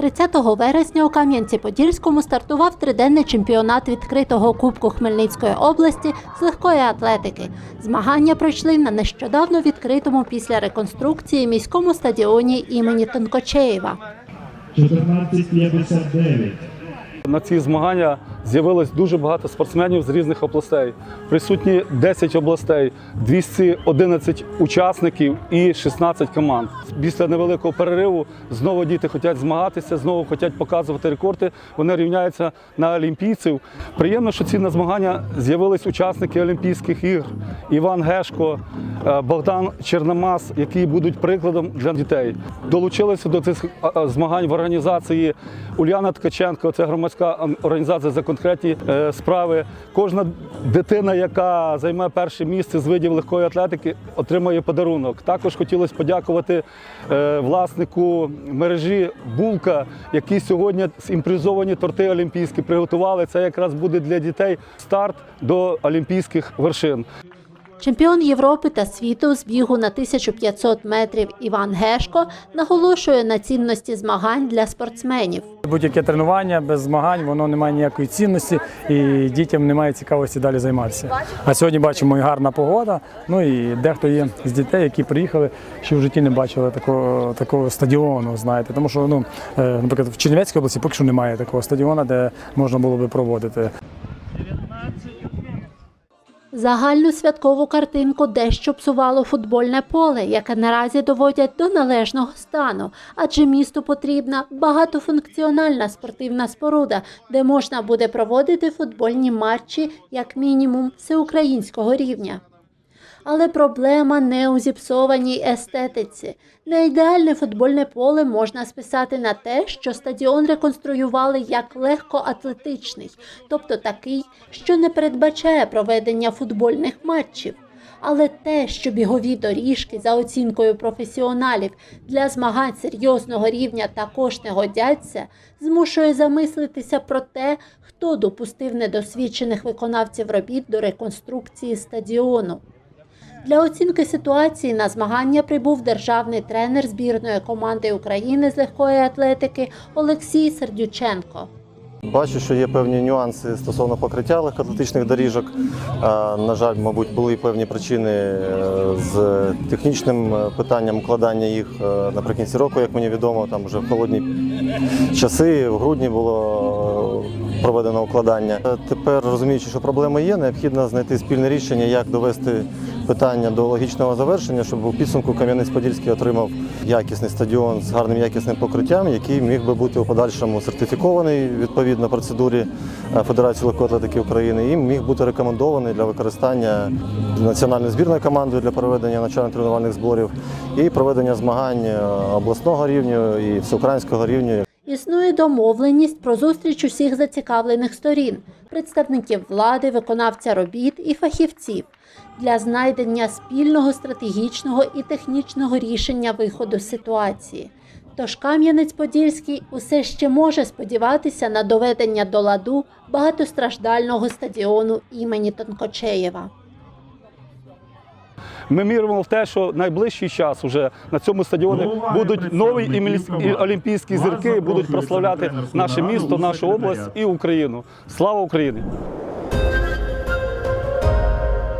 30 вересня у Кам'янці-Подільському стартував триденний чемпіонат відкритого Кубку Хмельницької області з легкої атлетики. Змагання пройшли на нещодавно відкритому після реконструкції міському стадіоні імені Тонкочеєва. 14.59. На ці змагання з'явилось дуже багато спортсменів з різних областей. Присутні 10 областей, 211 учасників і 16 команд. Після невеликого перериву знову діти хочуть змагатися, знову хочуть показувати рекорди. Вони рівняються на олімпійців. Приємно, що ці на змагання з'явились учасники Олімпійських ігр. Іван Гешко, е, Богдан Черномас, які будуть прикладом для дітей. Долучилися до цих е, е, змагань в організації Уляна Ткаченко, це громадська організація за конкретні е, справи. Кожна дитина, яка займе перше місце з видів легкої атлетики, отримає подарунок. Також хотілося подякувати е, власнику мережі Булка, які сьогодні імпровізовані торти олімпійські приготували. Це якраз буде для дітей старт до олімпійських вершин. Чемпіон Європи та світу з бігу на 1500 метрів Іван Гешко наголошує на цінності змагань для спортсменів. Будь-яке тренування без змагань, воно не має ніякої цінності і дітям немає цікавості далі займатися. А сьогодні бачимо і гарна погода. Ну і дехто є з дітей, які приїхали, що в житті не бачили такого, такого стадіону. Знаєте, тому що ну, е, наприклад, в Чернівецькій області поки що немає такого стадіону, де можна було би проводити. Загальну святкову картинку дещо псувало футбольне поле, яке наразі доводять до належного стану, адже місту потрібна багатофункціональна спортивна споруда, де можна буде проводити футбольні матчі як мінімум всеукраїнського рівня. Але проблема не у зіпсованій естетиці. Неідеальне футбольне поле можна списати на те, що стадіон реконструювали як легкоатлетичний, тобто такий, що не передбачає проведення футбольних матчів. Але те, що бігові доріжки за оцінкою професіоналів для змагань серйозного рівня також не годяться, змушує замислитися про те, хто допустив недосвідчених виконавців робіт до реконструкції стадіону. Для оцінки ситуації на змагання прибув державний тренер збірної команди України з легкої атлетики Олексій Сердюченко. Бачу, що є певні нюанси стосовно покриття легкоатлетичних доріжок. На жаль, мабуть, були певні причини е, з технічним е, питанням укладання їх е, наприкінці року, як мені відомо, там вже в холодні часи, в грудні було проведено укладання. Тепер розуміючи, що проблеми є, необхідно знайти спільне рішення, як довести питання до логічного завершення, щоб у підсумку Кам'янець-Подільський отримав якісний стадіон з гарним якісним покриттям, який міг би бути у подальшому сертифікований відповідно процедурі е, Федерації легкої атлетики України і міг бути рекомендований для використання національною збірною командою для проведення навчально-тренувальних зборів і проведення змагань е, обласного рівня і всеукраїнського рівня. Існує домовленість про зустріч усіх зацікавлених сторін представників влади, виконавця робіт і фахівців для знайдення спільного стратегічного і технічного рішення виходу з ситуації. Тож Кам'янець-Подільський усе ще може сподіватися на доведення до ладу багатостраждального стадіону імені Тонкочеєва. Ми віримо в те, що найближчий час уже на цьому стадіоні будуть нові олімпійські зірки, будуть прославляти наше місто, нашу область і Україну. Слава Україні!